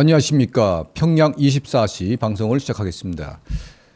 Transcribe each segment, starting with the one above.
안녕하십니까. 평양 24시 방송을 시작하겠습니다.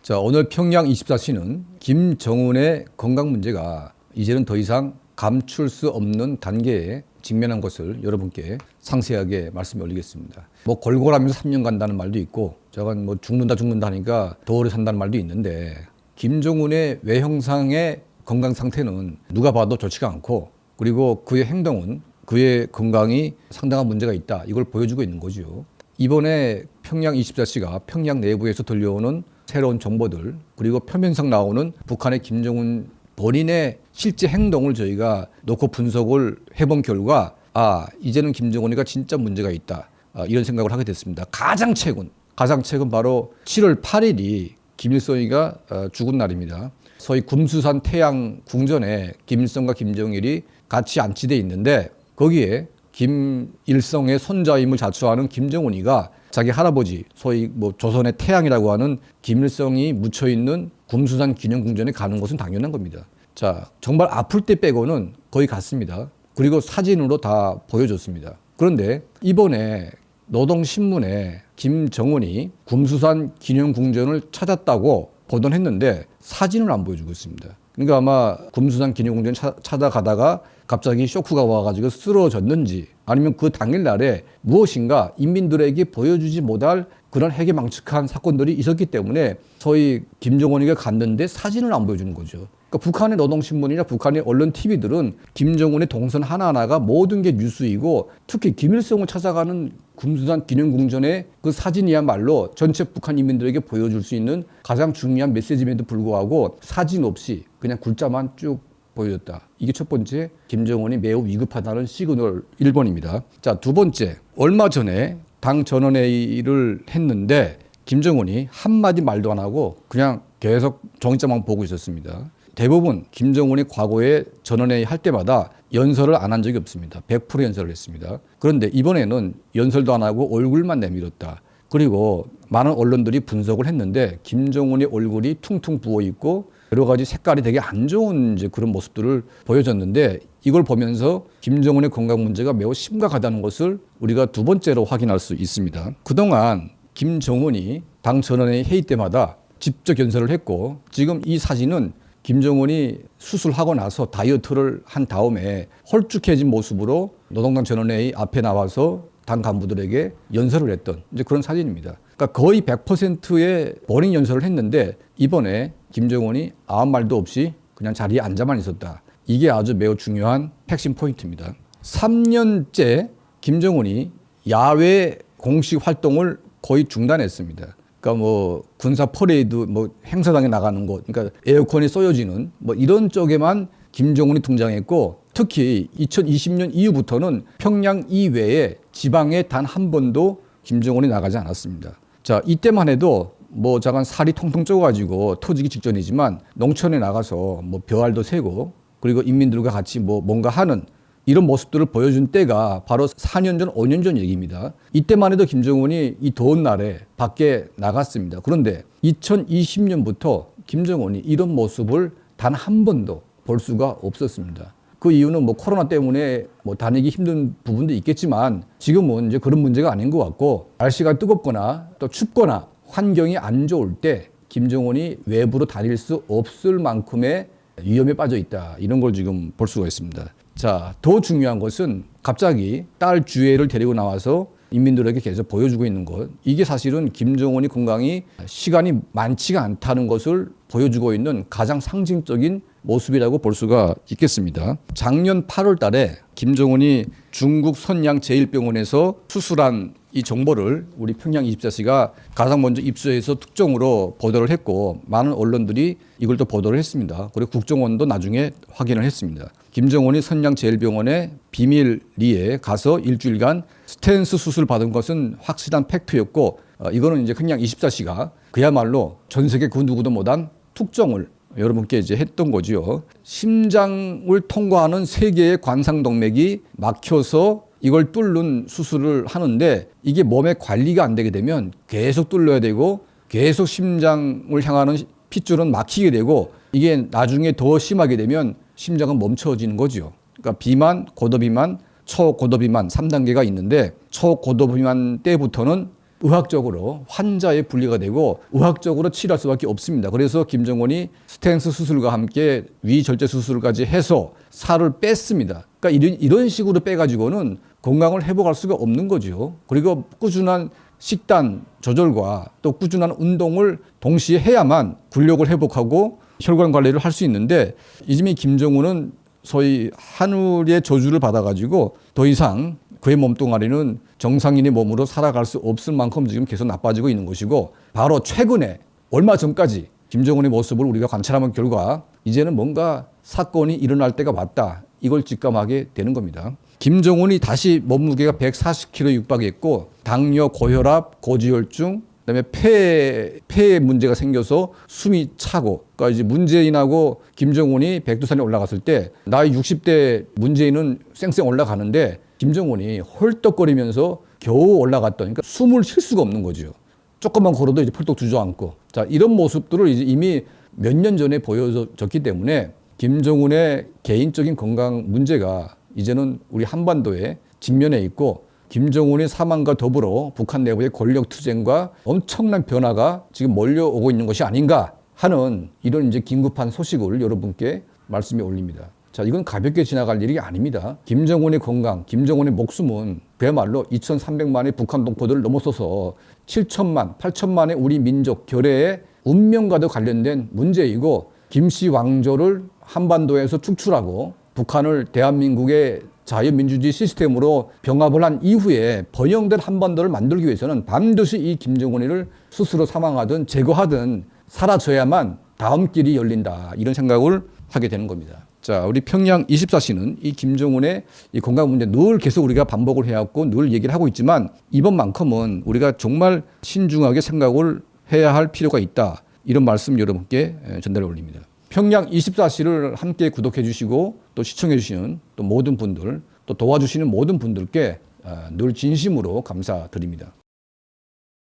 자, 오늘 평양 24시는 김정은의 건강 문제가 이제는 더 이상 감출 수 없는 단계에 직면한 것을 여러분께 상세하게 말씀해 올리겠습니다. 뭐 골골하면서 3년 간다는 말도 있고, 저건 뭐 죽는다 죽는다 하니까 더 오래 산다는 말도 있는데, 김정은의 외형상의 건강 상태는 누가 봐도 좋지가 않고, 그리고 그의 행동은 그의 건강이 상당한 문제가 있다. 이걸 보여주고 있는 거죠. 이번에 평양 24시가 평양 내부에서 들려오는 새로운 정보들 그리고 표면상 나오는 북한의 김정은 본인의 실제 행동을 저희가 놓고 분석을 해본 결과 아 이제는 김정은이가 진짜 문제가 있다 아, 이런 생각을 하게 됐습니다. 가장 최근 가장 최근 바로 7월 8일이 김일성이가 어, 죽은 날입니다. 소위 금수산 태양 궁전에 김일성과 김정일이 같이 안치돼 있는데 거기에 김일성의 손자임을 자처하는 김정은이가 자기 할아버지 소위 뭐 조선의 태양이라고 하는 김일성이 묻혀 있는 금수산 기념궁전에 가는 것은 당연한 겁니다. 자 정말 아플 때 빼고는 거의 갔습니다. 그리고 사진으로 다 보여줬습니다. 그런데 이번에 노동신문에 김정은이 금수산 기념궁전을 찾았다고 보도했는데 사진을 안 보여주고 있습니다. 그러니까 아마 금수산 기념궁전 차- 찾아가다가 갑자기 쇼크가 와가지고 쓰러졌는지 아니면 그 당일 날에 무엇인가 인민들에게 보여주지 못할 그런 해괴망측한 사건들이 있었기 때문에 소위 김정은이가 갔는데 사진을 안 보여주는 거죠. 그러니까 북한의 노동신문이나 북한의 언론 TV들은 김정은의 동선 하나하나가 모든 게 뉴스이고 특히 김일성을 찾아가는 금수산 기념궁전의 그 사진이야말로 전체 북한 인민들에게 보여줄 수 있는 가장 중요한 메시지임에도 불구하고 사진 없이 그냥 글자만 쭉 보여줬다. 이게 첫 번째 김정은이 매우 위급하다는 시그널 1번입니다. 자, 두 번째. 얼마 전에 당 전원회의를 했는데 김정은이 한마디 말도 안 하고 그냥 계속 종이장만 보고 있었습니다. 대부분 김정은이 과거에 전원회의 할 때마다 연설을 안 한 적이 없습니다. 100% 연설을 했습니다. 그런데 이번에는 연설도 안 하고 얼굴만 내밀었다. 그리고 많은 언론들이 분석을 했는데 김정은의 얼굴이 퉁퉁 부어 있고 여러 가지 색깔이 되게 안 좋은 이제 그런 모습들을 보여줬는데 이걸 보면서 김정은의 건강 문제가 매우 심각하다는 것을 우리가 두 번째로 확인할 수 있습니다. 그동안 김정은이 당 전원의 회의 때마다 직접 연설을 했고 지금 이 사진은 김정은이 수술하고 나서 다이어트를 한 다음에 홀쭉해진 모습으로 노동당 전원회의 앞에 나와서 당 간부들에게 연설을 했던 이제 그런 사진입니다. 그러니까 거의 100%의 본인 연설을 했는데 이번에 김정은이 아무 말도 없이 그냥 자리에 앉아만 있었다. 이게 아주 매우 중요한 핵심 포인트입니다. 3년째 김정은이 야외 공식 활동을 거의 중단했습니다. 그러니까 뭐 군사 퍼레이드 뭐 행사장에 나가는 곳, 그러니까 에어컨이 쏘여지는 뭐 이런 쪽에만 김정은이 등장했고 특히 2020년 이후부터는 평양 이외에 지방에 단 한 번도 김정은이 나가지 않았습니다. 자 이때만 해도 뭐 잠깐 살이 통통 쪄가지고 터지기 직전이지만 농촌에 나가서 뭐 벼알도 세고 그리고 인민들과 같이 뭐 뭔가 하는 이런 모습들을 보여준 때가 바로 4년 전, 5년 전 얘기입니다. 이때만 해도 김정은이 이 더운 날에 밖에 나갔습니다. 그런데 2020년부터 김정은이 이런 모습을 단 한 번도 볼 수가 없었습니다. 그 이유는 뭐 코로나 때문에 뭐 다니기 힘든 부분도 있겠지만 지금은 이제 그런 문제가 아닌 것 같고 날씨가 뜨겁거나 또 춥거나 환경이 안 좋을 때 김정은이 외부로 다닐 수 없을 만큼의 위험에 빠져 있다. 이런 걸 지금 볼 수가 있습니다. 자, 더 중요한 것은 갑자기 딸 주애를 데리고 나와서 인민들에게 계속 보여주고 있는 것. 이게 사실은 김정은이 건강이 시간이 많지가 않다는 것을 보여주고 있는 가장 상징적인 모습이라고 볼 수가 있겠습니다. 작년 8월 달에 김정은이 중국 선양 제1병원에서 수술한 이 정보를 우리 평양 24시가 가장 먼저 입수해서 특종으로 보도를 했고 많은 언론들이 이걸 또 보도를 했습니다. 그리고 국정원도 나중에 확인을 했습니다. 김정은이 선양 제1병원의 비밀리에 가서 일주일간 스탠스 수술 받은 것은 확실한 팩트였고 어, 이거는 이제 그냥 24시가 그야말로 전 세계 그 누구도 못한 특종을 여러분께 이제 했던 거지요. 심장을 통과하는 세 개의 관상 동맥이 막혀서 이걸 뚫는 수술을 하는데 이게 몸에 관리가 안 되게 되면 계속 뚫려야 되고 계속 심장을 향하는 핏줄은 막히게 되고 이게 나중에 더 심하게 되면 심장은 멈춰지는 거죠. 그러니까 비만, 고도비만, 초고도비만 3단계가 있는데 초고도비만 때부터는 의학적으로 환자의 분리가 되고 의학적으로 치료할 수밖에 없습니다. 그래서 김정은이 스탠스 수술과 함께 위절제 수술까지 해서 살을 뺐습니다. 그러니까 이런 식으로 빼가지고는 건강을 회복할 수가 없는 거죠. 그리고 꾸준한 식단 조절과 또 꾸준한 운동을 동시에 해야만 근력을 회복하고 혈관 관리를 할 수 있는데 이즈미 김정은은 소위 하늘의 저주를 받아가지고 더 이상 그의 몸뚱아리는 정상인의 몸으로 살아갈 수 없을 만큼 지금 계속 나빠지고 있는 것이고 바로 최근에 얼마 전까지 김정은의 모습을 우리가 관찰하는 결과 이제는 뭔가 사건이 일어날 때가 왔다. 이걸 직감하게 되는 겁니다. 김정은이 다시 몸무게가 140kg 육박했고 당뇨, 고혈압, 고지혈증, 그다음에 폐 폐에 문제가 생겨서 숨이 차고 그러니까 이제 문재인하고 김정은이 백두산에 올라갔을 때 나이 60대 문재인은 쌩쌩 올라가는데 김정은이 헐떡거리면서 겨우 올라갔더니 그러니까 숨을 쉴 수가 없는 거죠. 조금만 걸어도 이제 펄떡 주저앉고 자 이런 모습들을 이제 이미 몇 년 전에 보여졌기 때문에 김정은의 개인적인 건강 문제가 이제는 우리 한반도에 직면해 있고 김정은의 사망과 더불어 북한 내부의 권력 투쟁과 엄청난 변화가 지금 몰려오고 있는 것이 아닌가 하는 이런 이제 긴급한 소식을 여러분께 말씀에 올립니다. 자, 이건 가볍게 지나갈 일이 아닙니다. 김정은의 건강, 김정은의 목숨은 그야말로 2,300만의 북한 동포들을 넘어서서 7천만, 8천만의 우리 민족 결의의 운명과도 관련된 문제이고 김씨 왕조를 한반도에서 축출하고 북한을 대한민국의 자유민주주의 시스템으로 병합을 한 이후에 번영된 한반도를 만들기 위해서는 반드시 이 김정은이를 스스로 사망하든 제거하든 사라져야만 다음 길이 열린다. 이런 생각을 하게 되는 겁니다. 자, 우리 평양 24시는 이 김정은의 이 건강 문제 늘 계속 우리가 반복을 해왔고 늘 얘기를 하고 있지만 이번만큼은 우리가 정말 신중하게 생각을 해야 할 필요가 있다. 이런 말씀 여러분께 전달해 올립니다. 평양 24시를 함께 구독해 주시고 또 시청해 주시는 또 모든 분들 또 도와주시는 모든 분들께 어, 늘 진심으로 감사드립니다.